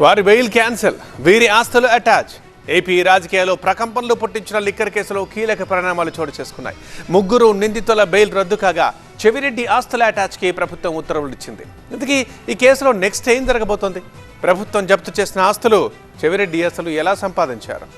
వారి bail cancel వీరి ఆస్తులు అటాచ్. ఏపీ రాజకీయాల్లో ప్రకంపనలు పుట్టించిన లిక్కర్ కేసులో కీలక పరిణామాలు చోటు చేసుకున్నాయి. ముగ్గురు నిందితుల బెయిల్ రద్దు కాగా చెవిరెడ్డి ఆస్తుల అటాచ్కి ప్రభుత్వం ఉత్తర్వులు ఇచ్చింది. ఇందుకీ ఈ కేసులో నెక్స్ట్ ఏం జరగబోతోంది? ప్రభుత్వం జప్తు చేసిన ఆస్తులు చెవిరెడ్డి అసలు ఎలా సంపాదించారు?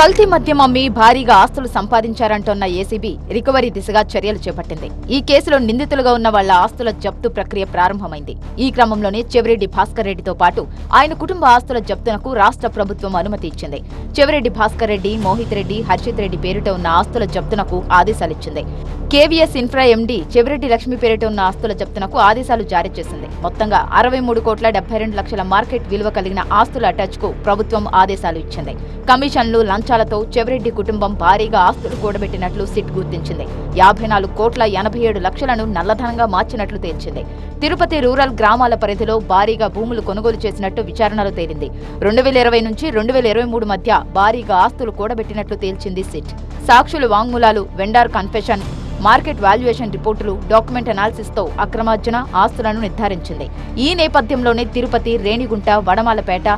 కల్తీ మద్యం అమ్మి భారీగా ఆస్తులు సంపాదించారంటోన్న ఏసీబీ రికవరీ దిశగా చర్యలు చేపట్టింది. ఈ కేసులో నిందితులుగా ఉన్న వాళ్ళ ఆస్తుల జప్తు ప్రక్రియ ప్రారంభమైంది. ఈ క్రమంలోనే చెవిరెడ్డి భాస్కర్ రెడ్డితో పాటు ఆయన కుటుంబ ఆస్తుల జప్తునకు రాష్ట్ర ప్రభుత్వం అనుమతి ఇచ్చింది. చెవిరెడ్డి భాస్కర్ రెడ్డి మోహిత్ రెడ్డి హర్షిత్ రెడ్డి పేరిట ఉన్న ఆస్తుల జప్తునకు ఆదేశాలిచ్చింది KVS infra MD Chevireddy Lakshmi పేరిట ఉన్న ఆస్తుల జప్తునకు ఆదేశాలు జారీ చేసింది. మొత్తంగా అరవై మూడు కోట్ల డెబ్బై రెండు లక్షల మార్కెట్ విలువ కలిగిన ఆస్తుల అటాచ్కు ప్రభుత్వం ఆదేశాలు ఇచ్చింది. కమిషన్లు లంచాలతో చెవిరెడ్డి కుటుంబం భారీగా ఆస్తులు కూడబెట్టినట్లు సిట్ గుర్తించింది. యాభై నాలుగు కోట్ల ఎనభై ఏడు లక్షలను నల్లధనంగా మార్చినట్లు తేల్చింది. తిరుపతి రూరల్ గ్రామాల పరిధిలో భారీగా భూములు కొనుగోలు చేసినట్టు విచారణలో తేలింది. రెండు వేల ఇరవై నుంచి రెండు వేల ఇరవై మూడు మధ్య భారీగా ఆస్తులు కూడబెట్టినట్లు తేల్చింది సిట్. సాక్షులు వాంగ్మూలాలు వెండార్ కన్ఫెషన్ మార్కెట్ వాల్యుయేషన్ రిపోర్టులు డాక్యుమెంట్ అనాలిసిస్తో అక్రమార్జన ఆస్తులను నిర్ధారించింది. ఈ నేపథ్యంలోనే తిరుపతి రేణిగుంట వడమాలపేట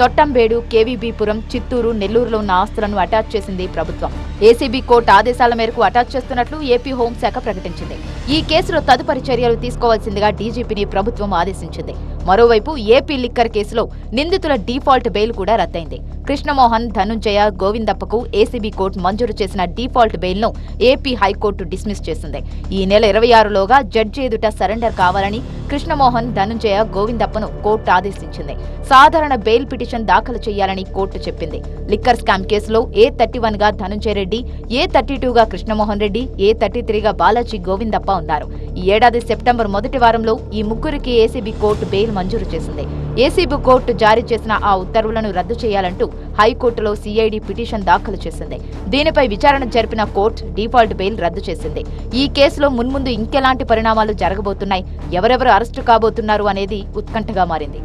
తొట్టంబేడు కేవీబీపురం చిత్తూరు నెల్లూరులో ఉన్న ఆస్తులను అటాచ్ చేసింది ప్రభుత్వం. ఏసీబీ కోర్టు ఆదేశాల మేరకు అటాచ్ చేస్తున్నట్లు ఏపీ హోంశాఖ ప్రకటించింది. ఈ కేసులో తదుపరి చర్యలు తీసుకోవాల్సిందిగా డీజీపీని ప్రభుత్వం ఆదేశించింది. మరోవైపు ఏపీ లిక్కర్ కేసులో నిందితుల డీఫాల్ట్ బెయిల్ కూడా రద్దయింది. కృష్ణమోహన్ ధనుంజయ గోవిందప్పకు ఏసీబీ కోర్టు మంజూరు చేసిన డిఫాల్ట్ బెయిల్ను ఏపీ హైకోర్టు డిస్మిస్ చేసింది. ఈ నెల ఇరవై ఆరులోగా జడ్జి ఎదుట సరెండర్ కావాలని కృష్ణమోహన్ ధనుంజయ గోవిందప్పను కోర్టు ఆదేశించింది. సాధారణ బెయిల్ పిటిషన్ దాఖలు చేయాలని కోర్టు చెప్పింది. లిక్కర్ స్కామ్ కేసులో ఏ థర్టీ వన్గా ధనుంజయ రెడ్డి ఏ థర్టీ టూగా కృష్ణమోహన్ రెడ్డి ఏ థర్టీ త్రీగా బాలాజీ గోవిందప్ప ఉన్నారు. ఈ ఏడాది సెప్టెంబర్ మొదటి వారంలో ఈ ముగ్గురికి ఏసీబీ కోర్టు బెయిల్ మంజూరు చేసింది. ఏసీబీ కోర్టు జారీ చేసిన ఆ ఉత్తర్వులను రద్దు చేయాలంటూ హైకోర్టులో సిఐడి పిటిషన్ దాఖలు చేసింది. దీనిపై విచారణ జరిపిన కోర్టు డిఫాల్ట్ బెయిల్ రద్దు చేసింది. ఈ కేసులో మున్ముందు ఇంకెలాంటి పరిణామాలు జరగబోతున్నాయి? ఎవరెవరు అరెస్టు కాబోతున్నారు అనేది ఉత్కంఠగా మారింది.